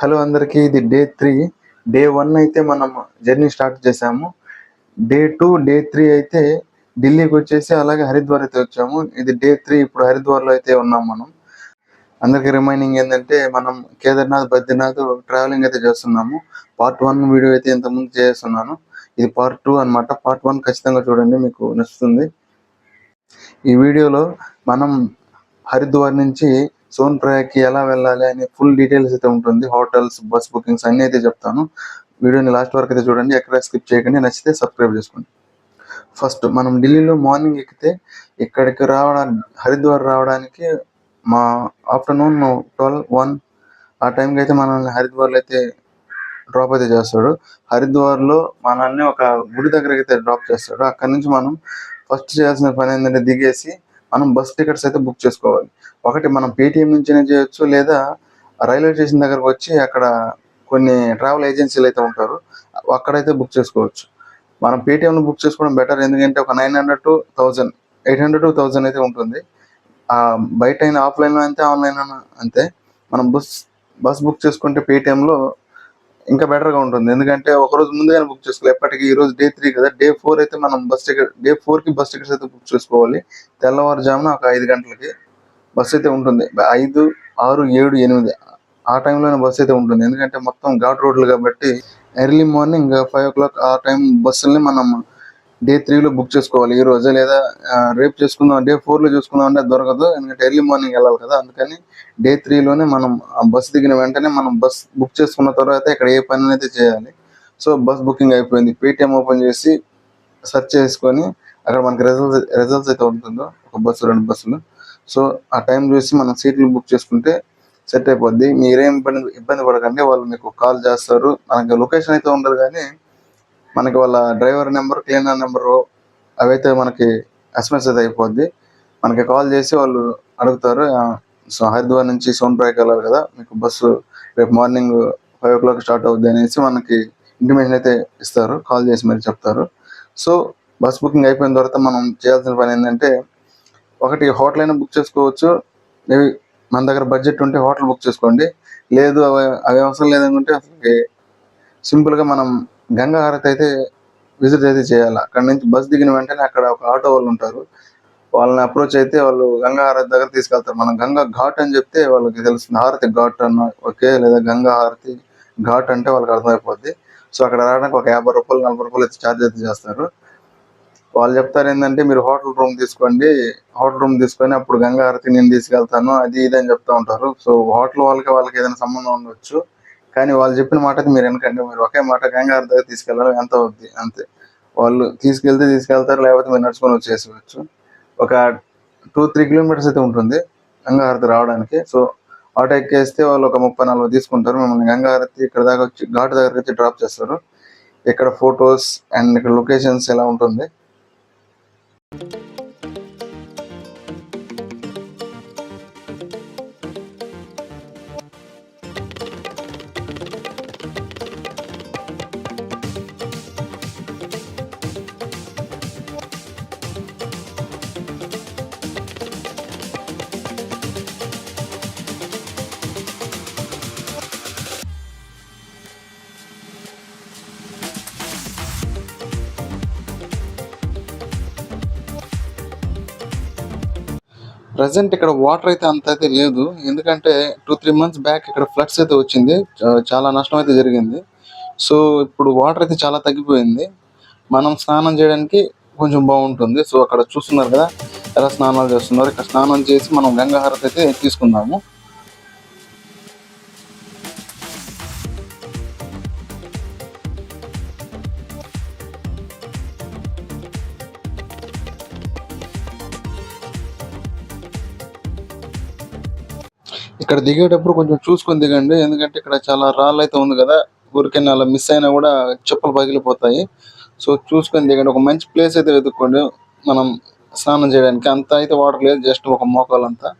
Hello అందరికీ ఇది day three. Day one అయితే మనం జర్నీ స్టార్ట్ చేసాము డే టూ డే త్రీ అయితే ఢిల్లీకి వచ్చేసి అలాగే హరిద్వార్ అయితే వచ్చాము. ఇది డే త్రీ ఇప్పుడు హరిద్వార్లో అయితే ఉన్నాం మనం. అందరికి రిమైనింగ్ ఏంటంటే మనం కేదార్నాథ్ బద్రీనాథ్ ట్రావెలింగ్ అయితే చేస్తున్నాము. పార్ట్ వన్ వీడియో అయితే ఇంతకుముందు చేస్తున్నాను. ఇది పార్ట్ టూ అన్నమాట. పార్ట్ వన్ ఖచ్చితంగా చూడండి మీకు నచ్చుతుంది. ఈ వీడియోలో మనం హరిద్వార్ నుంచి సోన్ ప్రయాగ్కి ఎలా వెళ్ళాలి అనే ఫుల్ డీటెయిల్స్ అయితే ఉంటుంది. హోటల్స్ బస్ బుకింగ్స్ అన్నీ అయితే చెప్తాను. వీడియోని లాస్ట్ వరకు అయితే చూడండి. ఎక్కడ స్కిప్ చేయకండి. నచ్చితే సబ్స్క్రైబ్ చేసుకోండి. ఫస్ట్ మనం ఢిల్లీలో మార్నింగ్ ఎక్కితే ఇక్కడికి రావడానికి హరిద్వార్ రావడానికి మా ఆఫ్టర్నూన్ ట్వెల్వ్ వన్ ఆ టైంకి అయితే మనల్ని హరిద్వార్లో అయితే డ్రాప్ అయితే చేస్తాడు. హరిద్వార్లో మనల్ని ఒక గుడి దగ్గరికి అయితే డ్రాప్ చేస్తాడు. అక్కడ నుంచి మనం ఫస్ట్ చేయాల్సిన పని ఏంటంటే దిగేసి మనం బస్ టికెట్స్ అయితే బుక్ చేసుకోవాలి. ఒకటి మనం పేటీఎం నుంచైనా చేయొచ్చు లేదా రైల్వే స్టేషన్ దగ్గరకు వచ్చి అక్కడ కొన్ని ట్రావెల్ ఏజెన్సీలు అయితే ఉంటారు అక్కడైతే బుక్ చేసుకోవచ్చు. మనం పేటీఎంను బుక్ చేసుకోవడం బెటర్ ఎందుకంటే ఒక nine hundred to thousand eight hundred to thousand అయితే ఉంటుంది. ఆ బయట అయినా ఆఫ్లైన్లో అంతే ఆన్లైన్ అంతే. మనం బస్ బస్ బుక్ చేసుకుంటే పేటీఎంలో ఇంకా బెటర్గా ఉంటుంది. ఎందుకంటే ఒక రోజు ముందుగానే బుక్ చేసుకోవాలి. ఎప్పటికీ ఈ రోజు డే త్రీ కదా. డే ఫోర్ అయితే మనం బస్ టికెట్ డే ఫోర్కి బస్ టికెట్స్ అయితే బుక్ చేసుకోవాలి. తెల్లవారుజామున ఒక ఐదు గంటలకి బస్ అయితే ఉంటుంది. ఐదు ఆరు ఏడు ఎనిమిది ఆ టైంలోనే బస్ అయితే ఉంటుంది. ఎందుకంటే మొత్తం ఘాట్ రోడ్లు కాబట్టి early morning five o'clock ఆ టైం బస్సుల్ని మనం డే త్రీలో బుక్ చేసుకోవాలి. ఈ రోజు లేదా రేపు చేసుకుందాం డే ఫోర్లో చూసుకుందాం అంటే దొరకదు. ఎందుకంటే ఎర్లీ మార్నింగ్ వెళ్ళాలి కదా. అందుకని డే త్రీలోనే మనం ఆ బస్ దిగిన వెంటనే మనం బస్ బుక్ చేసుకున్న తర్వాత ఇక్కడ ఏ పని అయితే చేయాలి. సో బస్ బుకింగ్ అయిపోయింది. పేటిఎం ఓపెన్ చేసి సెర్చ్ చేసుకొని అక్కడ మనకి రిజల్ట్స్ రిజల్ట్స్ అయితే ఉంటుందో ఒక బస్సు రెండు బస్సులు సో ఆ టైం చూసి మనం సీట్లు బుక్ చేసుకుంటే సెట్ అయిపోద్ది. మీరేం ఇబ్బంది ఇబ్బంది పడకండి. వాళ్ళు మీకు కాల్ చేస్తారు. మనకి లొకేషన్ అయితే ఉండదు కానీ మనకి వాళ్ళ డ్రైవర్ నెంబర్ క్లీనర్ నెంబరు అవైతే మనకి ఎస్ఎంఎస్ అయితే అయిపోద్ది. మనకి కాల్ చేసి వాళ్ళు అడుగుతారు. సో హరిద్వార్ నుంచి సోన్ప్రాయ్కి వెళ్ళాలి కదా మీకు బస్సు రేపు morning five o'clock start అవుద్ది అనేసి మనకి ఇంటిమేషన్ అయితే ఇస్తారు. కాల్ చేసి మరి చెప్తారు. సో బస్ బుకింగ్ అయిపోయిన తర్వాత మనం చేయాల్సిన పని ఏంటంటే ఒకటి హోటల్ అయినా బుక్ చేసుకోవచ్చు. మేబీ మన దగ్గర బడ్జెట్ ఉంటే హోటల్ బుక్ చేసుకోండి. లేదు అవి అవి అవసరం లేదనుకుంటే అసలు సింపుల్గా మనం గంగా హారతి అయితే విజిట్ అయితే చేయాలి. అక్కడ నుంచి బస్ దిగిన వెంటనే అక్కడ ఒక ఆటో వాళ్ళు ఉంటారు. వాళ్ళని అప్రోచ్ అయితే వాళ్ళు గంగా హారతి దగ్గర తీసుకెళ్తారు. మనం గంగా ఘాట్ అని చెప్తే వాళ్ళకి తెలుస్తుంది. హారతి ఘాట్ అన్న ఓకే లేదా గంగా హారతి ఘాట్ అంటే వాళ్ళకి అర్థమైపోద్ది. సో అక్కడ రావడానికి ఒక యాభై రూపాయలు నలభై రూపాయలు అయితే ఛార్జ్ అయితే చేస్తారు. వాళ్ళు చెప్తారు ఏంటంటే మీరు హోటల్ రూమ్ తీసుకోండి. హోటల్ రూమ్ తీసుకొని అప్పుడు గంగా హారతి నేను తీసుకెళ్తాను. అది ఇది అని చెప్తా ఉంటారు. సో హోటల్ వాళ్ళకి వాళ్ళకి ఏదైనా సంబంధం ఉండొచ్చు. కానీ వాళ్ళు చెప్పిన మాట మీరు వెనకండి. మీరు ఒకే మాట గంగా దగ్గర తీసుకెళ్ళాలి ఎంత అవుద్ది? అంతే. వాళ్ళు తీసుకెళ్తే తీసుకెళ్తారు లేకపోతే మీరు నడుచుకొని వచ్చేసుకోవచ్చు ఒక టూ త్రీ కిలోమీటర్స్ అయితే ఉంటుంది గంగారతి రావడానికి. సో ఆటో ఎక్కేస్తే వాళ్ళు ఒక ముప్పై నలభై తీసుకుంటారు. మిమ్మల్ని గంగారతి ఇక్కడ దాకా వచ్చి ఘాట్ దగ్గరికి వచ్చి డ్రాప్ చేస్తారు. ఇక్కడ ఫొటోస్ అండ్ ఇక్కడ లొకేషన్స్ ఎలా ఉంటుంది? ప్రజెంట్ ఇక్కడ వాటర్ అయితే అంత అయితే లేదు. ఎందుకంటే టూ త్రీ మంత్స్ బ్యాక్ ఇక్కడ ఫ్లడ్స్ అయితే వచ్చింది. చాలా నష్టం అయితే జరిగింది. సో ఇప్పుడు వాటర్ అయితే చాలా తగ్గిపోయింది. మనం స్నానం చేయడానికి కొంచెం బాగుంటుంది. సో అక్కడ చూస్తున్నారు కదా ఎలా స్నానాలు చేస్తున్నారు? ఇక్కడ స్నానం చేసి మనం గంగాహారతి అయితే తీసుకుందాము. ఇక్కడ దిగేటప్పుడు కొంచెం చూసుకొని దిగండి. ఎందుకంటే ఇక్కడ చాలా రాళ్ళు అయితే ఉంది కదా. ఊరికైనా అలా మిస్ అయినా కూడా చెప్పులు పగిలిపోతాయి. సో చూసుకొని దిగండి. ఒక మంచి ప్లేస్ అయితే వెతుక్కోండి. మనం స్నానం చేయడానికి. అంత అయితే వాటర్ లేదు. జస్ట్ ఒక మోకాలంతా.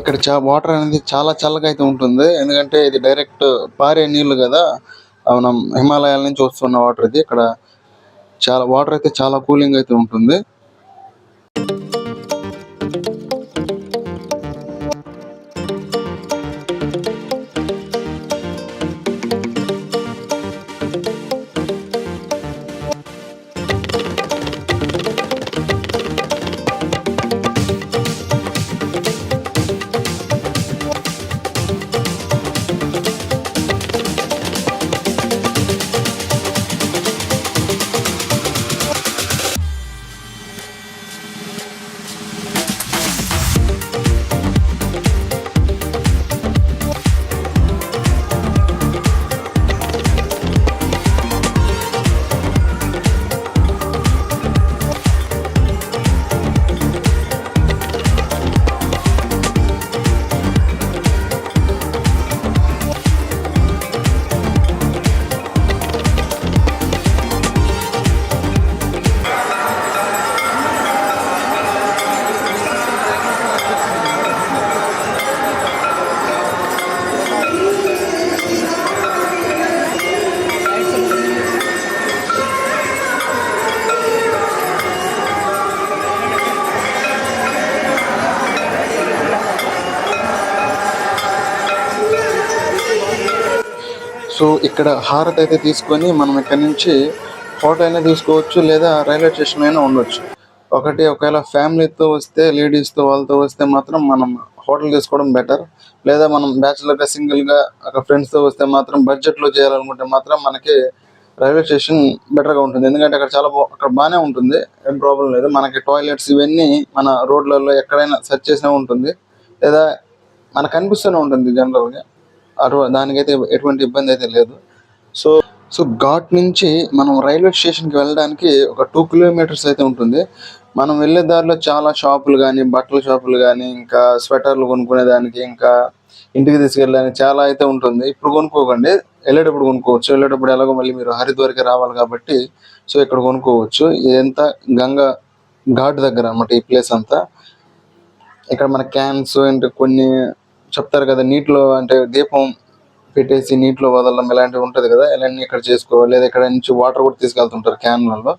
ఇక్కడ చా వాటర్ అనేది చాలా చల్లగా అయితే ఉంటుంది. ఎందుకంటే ఇది డైరెక్ట్ పారే నీళ్ళు కదా. మనం హిమాలయాల నుంచి వస్తున్న వాటర్ ఇది. ఇక్కడ చాలా వాటర్ అయితే చాలా కూలింగ్ అయితే ఉంటుంది. సో ఇక్కడ హారతి అయితే తీసుకొని మనం ఇక్కడ నుంచి హోటల్ అయినా తీసుకోవచ్చు లేదా రైల్వే స్టేషన్ అయినా ఉండొచ్చు. ఒకటి ఒకవేళ ఫ్యామిలీతో వస్తే లేడీస్తో వాళ్ళతో వస్తే మాత్రం మనం హోటల్ తీసుకోవడం బెటర్. లేదా మనం బ్యాచులర్గా సింగిల్గా ఒక ఫ్రెండ్స్తో వస్తే మాత్రం బడ్జెట్లో చేయాలనుకుంటే మాత్రం మనకి రైల్వే స్టేషన్ బెటర్గా ఉంటుంది. ఎందుకంటే అక్కడ చాలా అక్కడ బాగానే ఉంటుంది. ఏం ప్రాబ్లం లేదు. మనకి టాయిలెట్స్ ఇవన్నీ మన రోడ్లలో ఎక్కడైనా సెర్చ్ చేసినా ఉంటుంది. లేదా మనకు కనిపిస్తూనే ఉంటుంది జనరల్గా. అటు దానికైతే ఎటువంటి ఇబ్బంది అయితే లేదు. సో సో ఘాట్ నుంచి మనం రైల్వే స్టేషన్కి వెళ్ళడానికి ఒక టూ కిలోమీటర్స్ అయితే ఉంటుంది. మనం వెళ్ళే దారిలో చాలా షాపులు కానీ బట్టల షాపులు కానీ ఇంకా స్వెటర్లు కొనుక్కునే దానికి ఇంకా ఇంటికి తీసుకెళ్ళడానికి చాలా అయితే ఉంటుంది. ఇప్పుడు కొనుక్కోకండి. వెళ్ళేటప్పుడు కొనుక్కోవచ్చు. వెళ్ళేటప్పుడు ఎలాగో మళ్ళీ మీరు హరిద్వార్కి రావాలి కాబట్టి సో ఇక్కడ కొనుక్కోవచ్చు. ఇదంతా గంగా ఘాట్ దగ్గర అన్నమాట ఈ ప్లేస్ అంతా. ఇక్కడ మన క్యాన్స్ అంటే కొన్ని చెప్తారు కదా నీటిలో అంటే దీపం పెట్టేసి నీటిలో వదలడం ఇలాంటివి ఉంటుంది కదా ఇలాంటివి ఇక్కడ చేసుకోవాలి లేదా ఇక్కడ నుంచి వాటర్ కూడా తీసుకెళ్తుంటారు క్యాన్లలో.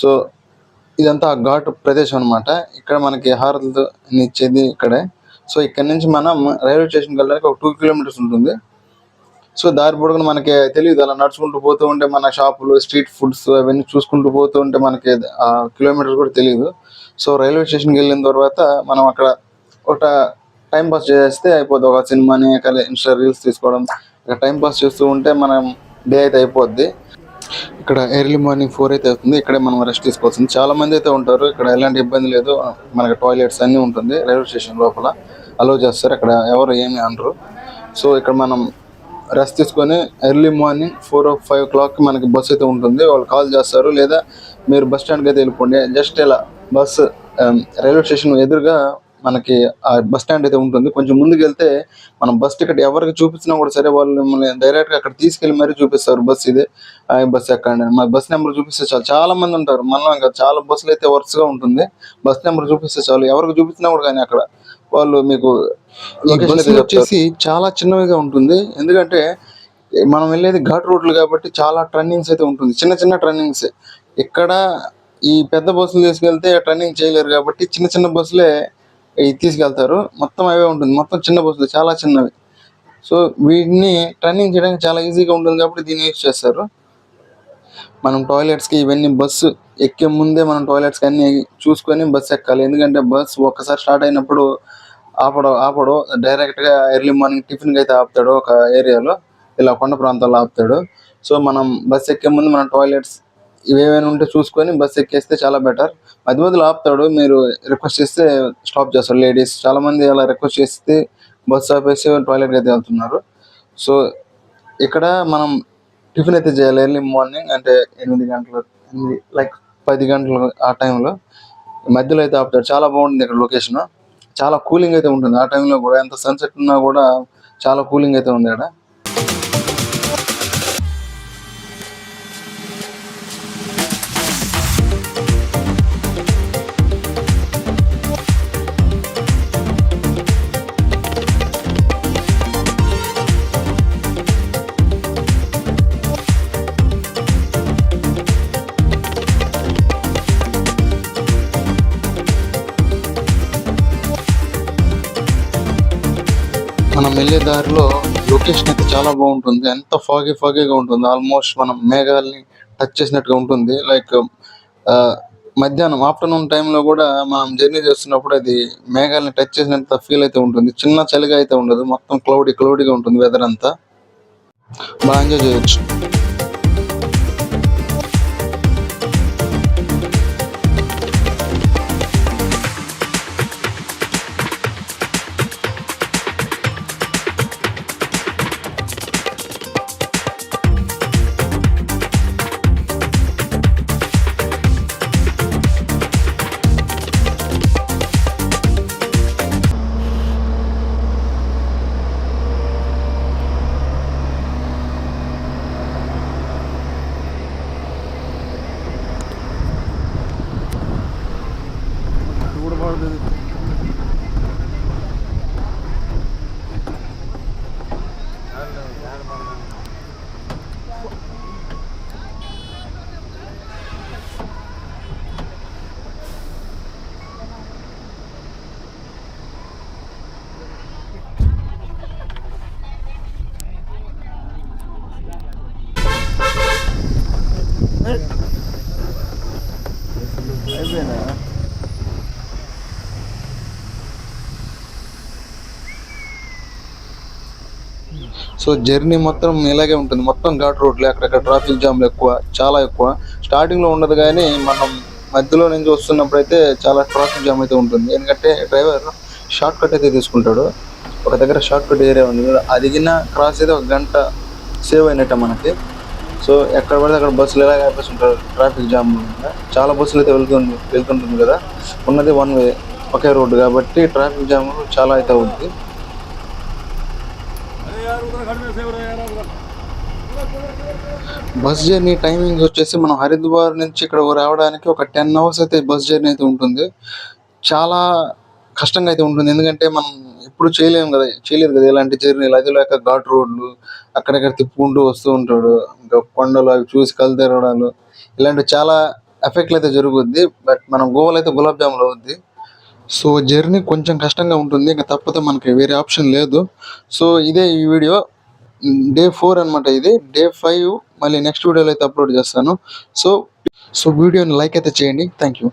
సో ఇదంతా ఆ ఘాటు ప్రదేశం అన్నమాట. ఇక్కడ మనకి హారతులు ఇచ్చేది ఇక్కడే. సో ఇక్కడ నుంచి మనం రైల్వే స్టేషన్కి వెళ్ళడానికి ఒక టూ కిలోమీటర్స్ ఉంటుంది. సో దారి పొడుగున మనకి తెలియదు అలా నడుచుకుంటూ పోతూ ఉంటే మన షాపులు స్ట్రీట్ ఫుడ్స్ అవన్నీ చూసుకుంటూ పోతూ ఉంటే మనకి ఆ కిలోమీటర్స్ కూడా తెలియదు. సో రైల్వే స్టేషన్కి వెళ్ళిన తర్వాత మనం అక్కడ ఒక టైం పాస్ చేస్తే అయిపోద్ది. ఒక సినిమాని ఇన్స్టా రీల్స్ తీసుకోవడం ఇక టైం పాస్ చేస్తూ ఉంటే మనం డే అయితే అయిపోద్ది. ఇక్కడ ఎర్లీ మార్నింగ్ ఫోర్ అయితే అవుతుంది. ఇక్కడే మనం రెస్ట్ తీసుకోవాల్సింది. చాలా మంది అయితే ఉంటారు. ఇక్కడ ఎలాంటి ఇబ్బంది లేదు. మనకి టాయిలెట్స్ అన్నీ ఉంటుంది. రైల్వే స్టేషన్ లోపల అలో చేస్తారు. ఇక్కడ ఎవరు ఏమి అనరు. సో ఇక్కడ మనం రెస్ట్ తీసుకొని early morning four o five o'clock మనకి బస్ అయితే ఉంటుంది. వాళ్ళు కాల్ చేస్తారు. లేదా మీరు బస్ స్టాండ్కి అయితే వెళ్ళిపోండి. జస్ట్ ఇలా బస్ రైల్వే స్టేషన్ ఎదురుగా మనకి ఆ బస్ స్టాండ్ అయితే ఉంటుంది. కొంచెం ముందుకు వెళ్తే మనం బస్ టికెట్ ఎవరికి చూపించినా కూడా సరే వాళ్ళు మిమ్మల్ని డైరెక్ట్గా అక్కడ తీసుకెళ్ళి మరీ చూపిస్తారు బస్ ఇదే. ఆ బస్ ఎక్కండి మా బస్ నెంబర్ చూపిస్తే చాలు. చాలా మంది ఉంటారు. మనం ఇంకా చాలా బస్సులు అయితే వరుసగా ఉంటుంది. బస్ నెంబర్ చూపిస్తే చాలు. ఎవరికి చూపించినా కూడా కానీ అక్కడ వాళ్ళు మీకు వచ్చేసి చాలా చిన్నవిగా ఉంటుంది. ఎందుకంటే మనం వెళ్ళేది ఘాట్ రోడ్లు కాబట్టి చాలా టర్నింగ్స్ అయితే ఉంటుంది. చిన్న చిన్న టర్నింగ్స్ ఇక్కడ ఈ పెద్ద బస్సులు తీసుకెళ్తే టర్నింగ్ చేయలేరు కాబట్టి చిన్న చిన్న బస్సులే ఇవి తీసుకెళ్తారు. మొత్తం అవే ఉంటుంది. మొత్తం చిన్న బస్సులు చాలా చిన్నవి. సో వీటిని టర్నింగ్ చేయడానికి చాలా ఈజీగా ఉంటుంది కాబట్టి దీన్ని యూజ్ చేస్తారు. మనం టాయిలెట్స్కి ఇవన్నీ బస్సు ఎక్కే ముందే మనం టాయిలెట్స్కి అన్నీ చూసుకొని బస్సు ఎక్కాలి. ఎందుకంటే బస్ ఒక్కసారి స్టార్ట్ అయినప్పుడు ఆపడం ఆపడు. డైరెక్ట్గా ఎర్లీ మార్నింగ్ టిఫిన్కి అయితే ఆపుతాడు ఒక ఏరియాలో. ఇలా కొండ ప్రాంతాల్లో ఆపుతాడు. సో మనం బస్ ఎక్కే ముందు మనం టాయిలెట్స్ ఇవేమైనా ఉంటే చూసుకొని బస్ ఎక్కేస్తే చాలా బెటర్ మధ్య మధ్యలో ఆపుతాడు మీరు రిక్వెస్ట్ చేస్తే స్టాప్ చేస్తారు. లేడీస్ చాలా మంది అలా రిక్వెస్ట్ చేస్తే బస్ ఆపేసి టాయిలెట్కి అయితే వెళ్తున్నారు. సో ఇక్కడ మనం టిఫిన్ అయితే చేయాలి. ఎర్లీ మార్నింగ్ అంటే ఎనిమిది గంటలు ఎనిమిది లైక్ పది గంటలు ఆ టైంలో మధ్యలో అయితే ఆపుతాడు. చాలా బాగుంటుంది ఇక్కడ లొకేషన్ చాలా కూలింగ్ అయితే ఉంటుంది. ఆ టైంలో కూడా ఎంత సన్సెట్ ఉన్నా కూడా చాలా కూలింగ్ అయితే ఉంది ఇక్కడ. వెళ్ళే దారిలో లొకేషన్ అయితే చాలా బాగుంటుంది. ఎంత ఫాగీ ఫాగీగా ఉంటుంది. ఆల్మోస్ట్ మనం మేఘాలని టచ్ చేసినట్టుగా ఉంటుంది. లైక్ మధ్యాహ్నం ఆఫ్టర్నూన్ టైంలో కూడా మనం జర్నీ చేస్తున్నప్పుడు అది మేఘాలని టచ్ చేసినంత ఫీల్ అయితే ఉంటుంది. చిన్న చలిగా అయితే ఉండదు. మొత్తం క్లౌడీ క్లౌడీగా ఉంటుంది వెదర్ అంతా. బాగా ఎంజాయ్ చేయొచ్చు. about సో జర్నీ మొత్తం ఇలాగే ఉంటుంది. మొత్తం ఘాట్ రోడ్లు అక్కడక్కడ ట్రాఫిక్ జామ్లు ఎక్కువ చాలా ఎక్కువ. స్టార్టింగ్లో ఉండదు కానీ మనం మధ్యలో నుంచి వస్తున్నప్పుడు అయితే చాలా ట్రాఫిక్ జామ్ అయితే ఉంటుంది. ఎందుకంటే డ్రైవర్ షార్ట్ కట్ అయితే తీసుకుంటాడు. ఒక దగ్గర షార్ట్ కట్ ఏరియా ఉంది. అదిగిన క్రాస్ అయితే ఒక గంట సేవ్ అయినట్ట మనకి. సో ఎక్కడ పడితే అక్కడ బస్సులు ఎలా ఆపేస్తుంటారు ట్రాఫిక్ జామ్ చాలా బస్సులు అయితే వెళ్తుంది వెళ్తుంటుంది కదా. ఉన్నది వన్ వే ఒకే రోడ్డు కాబట్టి ట్రాఫిక్ జామ్ చాలా అయితే ఉంది బస్ జర్నీ టైమింగ్స్ వచ్చేసి మనం హరిద్వార్ నుంచి ఇక్కడ రావడానికి ఒక టెన్ అవర్స్ అయితే బస్ జర్నీ అయితే ఉంటుంది. చాలా కష్టంగా అయితే ఉంటుంది. ఎందుకంటే మనం ఎప్పుడు చేయలేము కదా చేయలేదు కదా ఇలాంటి జర్నీలు అది లేక ఘాట్ రోడ్లు అక్కడక్కడ తిప్పుకుంటూ వస్తూ ఉంటాడు. ఇంకా కొండలు అవి చూసి కళ్ళు తెరవడాలు ఇలాంటి చాలా ఎఫెక్ట్లు అయితే జరుగుద్ది. బట్ మనం గోవాలో అయితే గులాబ్ జాములు అవుద్ది. సో జర్నీ కొంచెం కష్టంగా ఉంటుంది ఇంకా తప్పతే మనకి వేరే ఆప్షన్ లేదు. సో ఇదే ఈ వీడియో. డే ఫోర్ అన్నమాట ఇది. Day five. మళ్ళీ నెక్స్ట్ వీడియోలో అయితే అప్లోడ్ చేస్తాను. సో సో వీడియోని లైక్ అయితే చేయండి. Thank you.